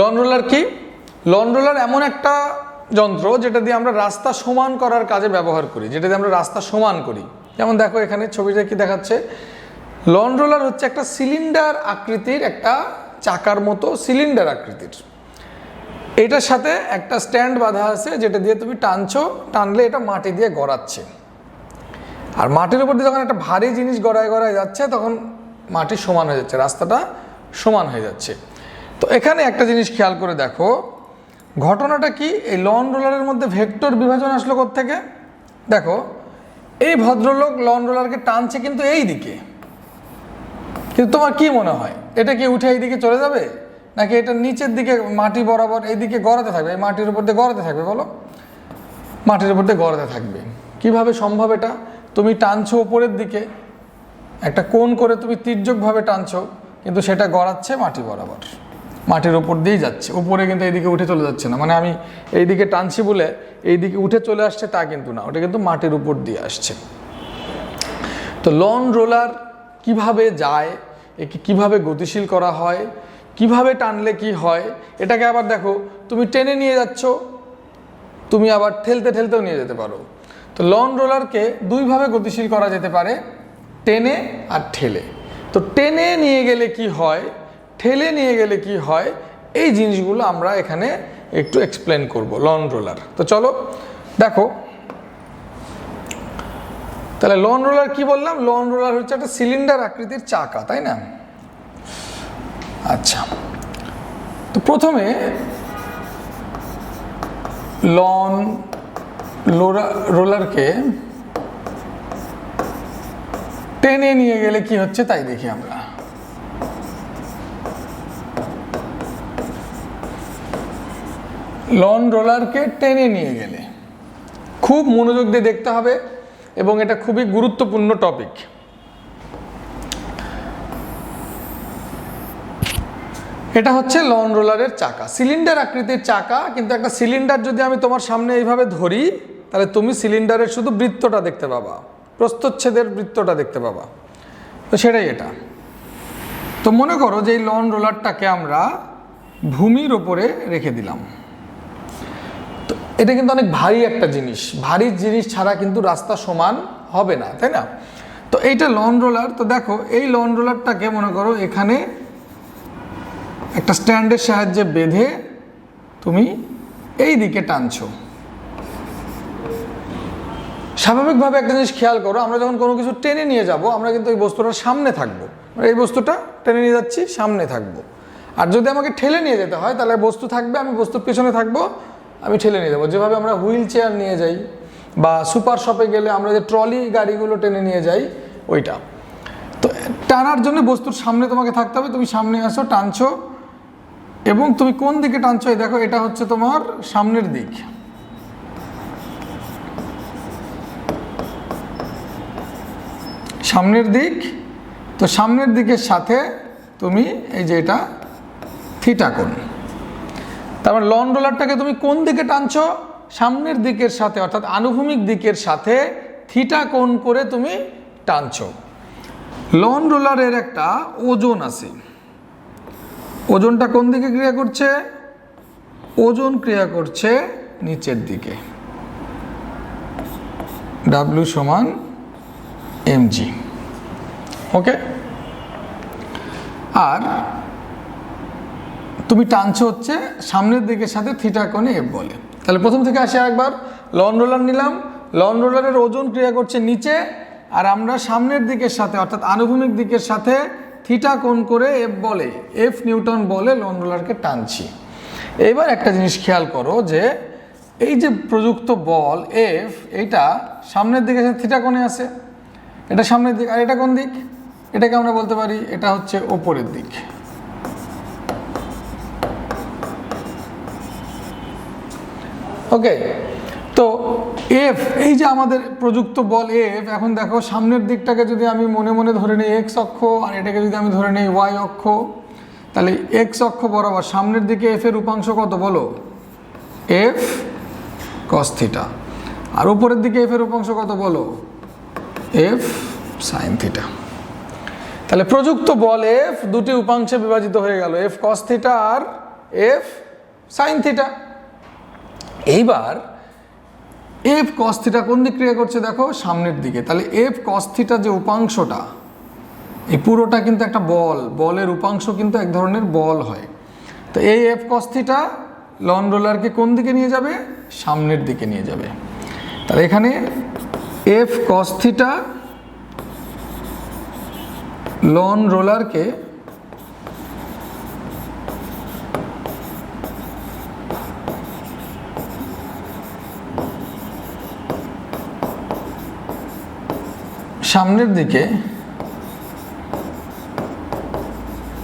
Loan roller কি? Lawn roller এমন একটা যন্ত্র যেটা দিয়ে আমরা রাস্তা সমান করার কাজে ব্যবহার করি, যেটা দিয়ে আমরা রাস্তা সমান করি। যেমন দেখো এখানে ছবিটা কি দেখাচ্ছে? লন রোলার হচ্ছে একটা সিলিন্ডার আকৃতির একটা চাকার মতো সিলিন্ডার আকৃতির। এটার সাথে একটা স্ট্যান্ড বাঁধা আছে যেটা দিয়ে তুমি টানছো, টানলে এটা মাটি দিয়ে গড়াচ্ছে। আর মাটির উপর দিয়ে যখন একটা ভারী জিনিস গড়ায় গড়ায় যাচ্ছে, তখন মাটি সমান হয়ে যাচ্ছে, রাস্তাটা সমান হয়ে যাচ্ছে। তো এখানে একটা জিনিস খেয়াল করে দেখো, ঘটনাটা কি? এই লন রোলারের মধ্যে ভেক্টর বিভাজন আসলো থেকে দেখো, এই ভদ্রলোক লন রোলারকে টানছে কিন্তু এই দিকে। কিন্তু তোমার কি মনে হয়? এটা কি উঠে এই দিকে চলে যাবে? নাকি এটা নিচের দিকে, মাটি বরাবর এইদিকে গড়াতে থাকবে? এই মাটির উপর দিয়ে গড়াতে থাকবে, বলো। মাটির উপর দিয়ে গড়াতে থাকবে। কীভাবে সম্ভব এটা? তুমি টানছো উপরের দিকে। একটা কোণ করে তুমি তির্যকভাবে টানছো, কিন্তু সেটা গড়াচ্ছে মাটি বরাবর। মাটির উপর দিয়েই যাচ্ছে। উপরে কিন্তু এইদিকে উঠে চলে যাচ্ছে না। মানে আমি এইদিকে টানছি বলে এইদিকে উঠে চলে আসছে তা কিন্তু না। ওটা কিন্তু মাটির উপর দিয়ে আসছে। তো লন রোলার কীভাবে যায়? একে কীভাবে গতিশীল করা হয়? কীভাবে টানলে কি হয়? এটাকে আবার দেখো, তুমি টেনে নিয়ে যাচ্ছ, তুমি আবার ঠেলতে ঠেলতেও নিয়ে যেতে পারো। তো লন রোলারকে দুইভাবে গতিশীল করা যেতে পারে, টেনে আর ঠেলে। তো টেনে নিয়ে গেলে কি হয়? ঠেলে নিয়ে গেলে কি হয়? এই জিনিসগুলো আমরা এখানে একটু এক্সপ্লেন করব লন রোলার তো চলো, দেখো। তাহলে লন রোলার কি বললাম? লন রোলার হচ্ছে একটা সিলিন্ডার আকৃতির চাকা, তাই না? আচ্ছা। তো প্রথমে লন লোরা রোলারকে টেনে নিয়ে গেলে কি হচ্ছে? তাই দেখি আমরা। লন রোলারকে টেনে নিয়ে গেলে। খুব মনোযোগ দিয়ে দেখতে হবে এবং এটা খুবই গুরুত্বপূর্ণ টপিক। এটা হচ্ছে লন রোলারের চাকা। সিলিন্ডার আকৃতির চাকা, কিন্তু একটা সিলিন্ডার যদি আমি তোমার সামনে এইভাবে ধরি, তাহলে তুমি সিলিন্ডারের শুধু বৃত্তটা দেখতে পাবা। প্রস্তচ্ছেদের বৃত্তটা দেখতে পাবা। তো সেটাই এটা। তো মনে করো যে এই লন রোলারটাকে আমরা ভূমির ওপরে রেখে দিলাম। এটা কিন্তু অনেক ভারী একটা জিনিস। ভারী জিনিস ছাড়া কিন্তু রাস্তা সমান হবে না, তাই না? তো এইটা লন রোলার তো দেখো, এই লন রোলারটাকে মনে করো এখানে একটা স্ট্যান্ডের সাহায্যে বেঁধে তুমি এই দিকে টানছো। স্বাভাবিকভাবে একটা জিনিস খেয়াল করো, আমরা যখন কোনো কিছু টেনে নিয়ে যাব, আমরা কিন্তু এই বস্তুটার সামনে থাকব। মানে এই বস্তুটা টেনে নিয়ে যাচ্ছি, সামনে থাকব। আর যদি আমাকে ঠেলে নিয়ে যেতে হয়, তাহলে বস্তু থাকবে, আমি বস্তুর পেছনে থাকব আমি ঠেলে নিয়ে যাব। যেভাবে আমরা হুইল চেয়ার নিয়ে যাই বা সুপার শপে গেলে আমরা যে ট্রলি গাড়িগুলো টেনে নিয়ে যাই, ওইটা। তো টানার জন্য বস্তুর সামনে তোমাকে থাকতে হবে। তুমি সামনে আসো, টানছো, এবং তুমি কোন দিকে টানছো, এই দেখো, এটা হচ্ছে তোমার সামনের দিক। সামনের দিক, তো সামনের দিকের সাথে তুমি এই যে এটা থিটা কোণ। তারপর লন রোলারটাকে তুমি কোন দিকে টানছো? সামনের দিকের সাথে, অর্থাৎ আনুভূমিক দিকের সাথে থিটা কোণ করে তুমি টানছো। লন রোলারের একটা ওজন আছে। ওজনটা কোন দিকে ক্রিয়া করছে? ওজন ক্রিয়া করছে নিচের দিকে। ডাব্লিউ সমান এমজি ওকে আর তুমি টানছো হচ্ছে সামনের দিকের সাথে থিটা কোণে এফ বলে। তাহলে প্রথম থেকে আসে একবার লন রোলার নিলাম। লন রোলারের ওজন ক্রিয়া করছে নিচে। আর আমরা সামনের দিকের সাথে, অর্থাৎ আনুভূমিক দিকের সাথে থিটা কোণ করে এফ বলে এফ নিউটন বলে লন রোলারকে টানছি। এইবার একটা জিনিস খেয়াল করো যে, এই যে প্রযুক্ত বল এফ এইটা সামনের দিকে থিটা কোণে আছে। এটা সামনের দিক, আর এটা কোন দিক? এটাকে আমরা বলতে পারি, এটা হচ্ছে ওপরের দিক। ওকে তো এফ এই যে আমাদের প্রযুক্ত বল এফ এখন দেখো সামনের দিকটাকে যদি আমি মনে মনে ধরে নিই এক্স অক্ষ আর এটাকে যদি আমি ধরে নিই ওয়াই অক্ষ, তাহলে এক্স অক্ষ বরাবর সামনের দিকে এফ এর উপাংশ কত বলো? এফ কস্থিটা আর উপরের দিকে এফ এর উপাংশ কত বলো? এফ সাইন থিটা তাহলে প্রযুক্ত বল এফ দুটি উপাংশে বিভাজিত হয়ে গেল। এফ কস থিটা আর এফ সাইন থিটা এইবার এফ কস্থিটা কোন দিক ক্রিয়া করছে দেখো? সামনের দিকে। তাহলে এফ কস্থিটা যে উপাংশটা, এই পুরোটা কিন্তু একটা বল। বলের উপাংশ কিন্তু এক ধরনের বল হয়। তো এই এফ কস্থিটা লন রোলারকে কোন দিকে নিয়ে যাবে? সামনের দিকে নিয়ে যাবে। তাহলে এখানে এফ কস্থিটা লন রোলারকে সামনের দিকে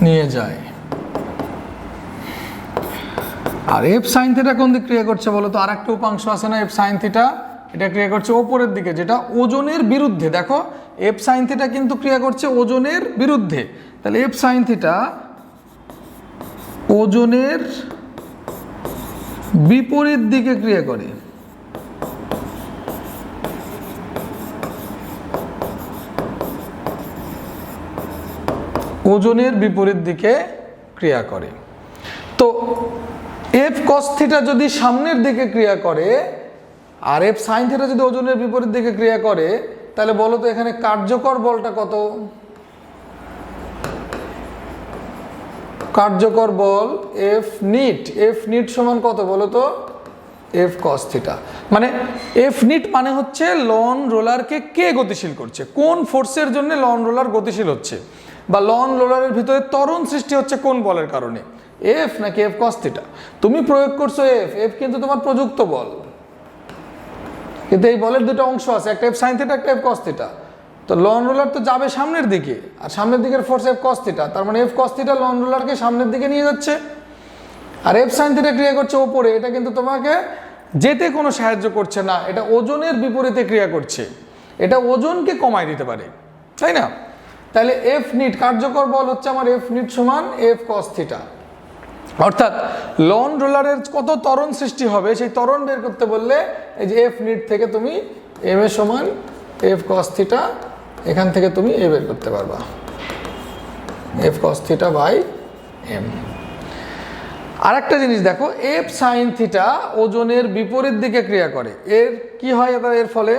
নিয়ে যায়। আর এফ সাইন থিটা কোন দিক ক্রিয়া করছে বলো তো? আর একটা উপাংশ আছে না এফ সাইন থিটা এটা ক্রিয়া করছে ওপরের দিকে, যেটা ওজনের বিরুদ্ধে। দেখো এফ সাইন থিটা কিন্তু ক্রিয়া করছে ওজনের বিরুদ্ধে। তাহলে এফ সাইন থিটা ওজনের বিপরীত দিকে ক্রিয়া করে। ওজনের বিপরীত দিকে ক্রিয়া করে। তো এফ কস থিটা যদি সামনের দিকে ক্রিয়া করে আর এফ সাইন থিটা যদি ওজনের বিপরীত দিকে ক্রিয়া করে, তাহলে বলো তো এখানে কার্যকর বলটা কত? কার্যকর বল এফ নিট এফ নিট সমান কত বলো তো? এফ কস থিটা মানে এফ নিট মানে হচ্ছে লন রোলারকে কে গতিশীল করছে? কোন ফোর্সের জন্য লন রোলার গতিশীল হচ্ছে? বা লন রোলারের ভিতরে তরণ সৃষ্টি হচ্ছে কোন বলের কারণে? এফ নাকি এফ কস থিটা তুমি প্রয়োগ করছ এফ এফ কিন্তু তোমার প্রযুক্ত বল। কিন্তু এই বলের দুটো অংশ আছে, একটা এফ সাইন একটা এফ কস থিটা তো লন রোলার তো যাবে সামনের দিকে, আর সামনের দিকের ফোর্স এফ কস থিটা তার মানে এফ কস থিটা লন রোলারকে সামনের দিকে নিয়ে যাচ্ছে। আর এফ সাইন থিটা ক্রিয়া করছে ওপরে, এটা কিন্তু তোমাকে যেতে কোনো সাহায্য করছে না, এটা ওজনের বিপরীতে ক্রিয়া করছে। এটা ওজনকে কমায় দিতে পারে, তাই না? তাহলে এফ নিট কার্যকর বল হচ্ছে আমার এফ নিট সমান এফ কস থিটা অর্থাৎ লন রোলারের কত ত্বরণ সৃষ্টি হবে সেই ত্বরণ বের করতে বললে এই যে এফ নিট থেকে তুমি এম এ সমান এফ কস থিটা এখান থেকে তুমি এ বের করতে পারবা। F cos theta by M আর একটা জিনিস দেখো এফ সাইন থিটা ওজনের বিপরীত দিকে ক্রিয়া করে। এর কি হয় এবার এর ফলে?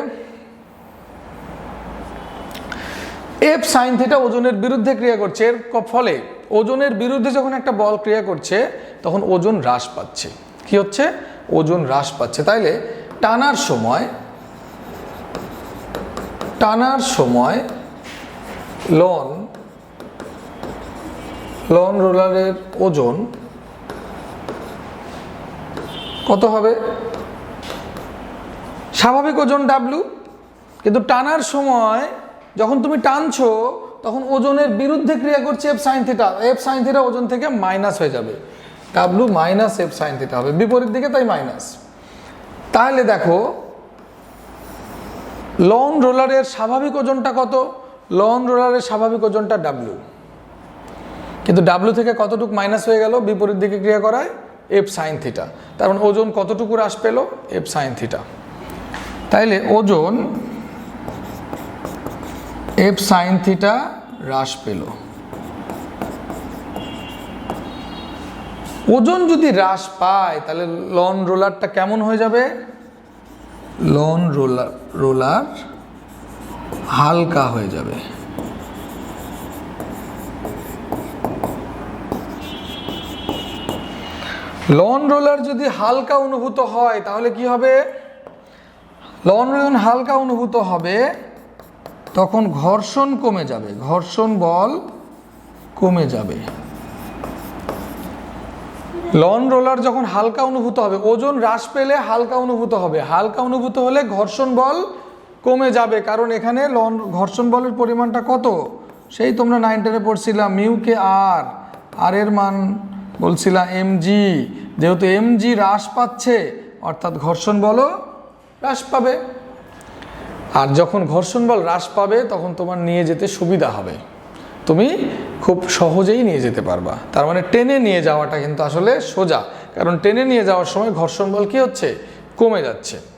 এফ সাইন থিটা ওজনের বিরুদ্ধে ক্রিয়া করছে, এর ফলে ওজনের বিরুদ্ধে যখন একটা বল ক্রিয়া করছে, তখন ওজন হ্রাস পাচ্ছে। কি হচ্ছে? ওজন হ্রাস পাচ্ছে। তাইলে টানার সময় টানার সময় লন লন রোলারের ওজন কত হবে? স্বাভাবিক ওজন ডাব্লু কিন্তু টানার সময় যখন তুমি টানছো, তখন ওজনের বিরুদ্ধে ক্রিয়া করছে F sine theta F sine theta ওজন থেকে মাইনাস হয়ে যাবে। W minus F sine theta হবে। বিপরীত দিকে তাই মাইনাস তাহলে দেখো লন রোলারের স্বাভাবিক ওজনটা কত? লন রোলারের স্বাভাবিক ওজনটা ডাব্লু কিন্তু ডাব্লু থেকে কতটুকু মাইনাস হয়ে গেল? বিপরীত দিকে ক্রিয়া করায় এফ সাইন থিটা তার মানে ওজন কতটুকু হ্রাস পেল? এফ সাইন থিটা তাইলে ওজন এফ সাইন থিটা হ্রাস পেল। ওজন যদি হ্রাস পায়, তাহলে লন রোলারটা কেমন হয়ে যাবে? লন রোলার রোলার হালকা হয়ে যাবে। লন রোলার যদি হালকা অনুভূত হয়, তাহলে কি হবে? লন রোলার হালকা অনুভূত হবে তখন ঘর্ষণ কমে যাবে, ঘর্ষণ বল কমে যাবে। লন রোলার যখন হালকা অনুভূত হবে, ওজন হ্রাস পেলে হালকা অনুভূত হবে। হালকা অনুভূত হলে ঘর্ষণ বল কমে যাবে, কারণ এখানে লন, ঘর্ষণ বলের পরিমাণটা কত? সেই তোমরা নাইন টেনে পড়ছিলাম মিউকে আর আর এর মান বলছিলাম এমজি যেহেতু এমজি হ্রাস পাচ্ছে, অর্থাৎ ঘর্ষণ বলও হ্রাস পাবে। আর যখন ঘর্ষণ বল হ্রাস পাবে, তখন তোমার নিয়ে যেতে সুবিধা হবে। তুমি খুব সহজেই নিয়ে যেতে পারবা। তার মানে টেনে নিয়ে যাওয়াটা কিন্তু আসলে সোজা। কারণ টেনে নিয়ে যাওয়ার সময় ঘর্ষণ বল কি হচ্ছে? কমে যাচ্ছে।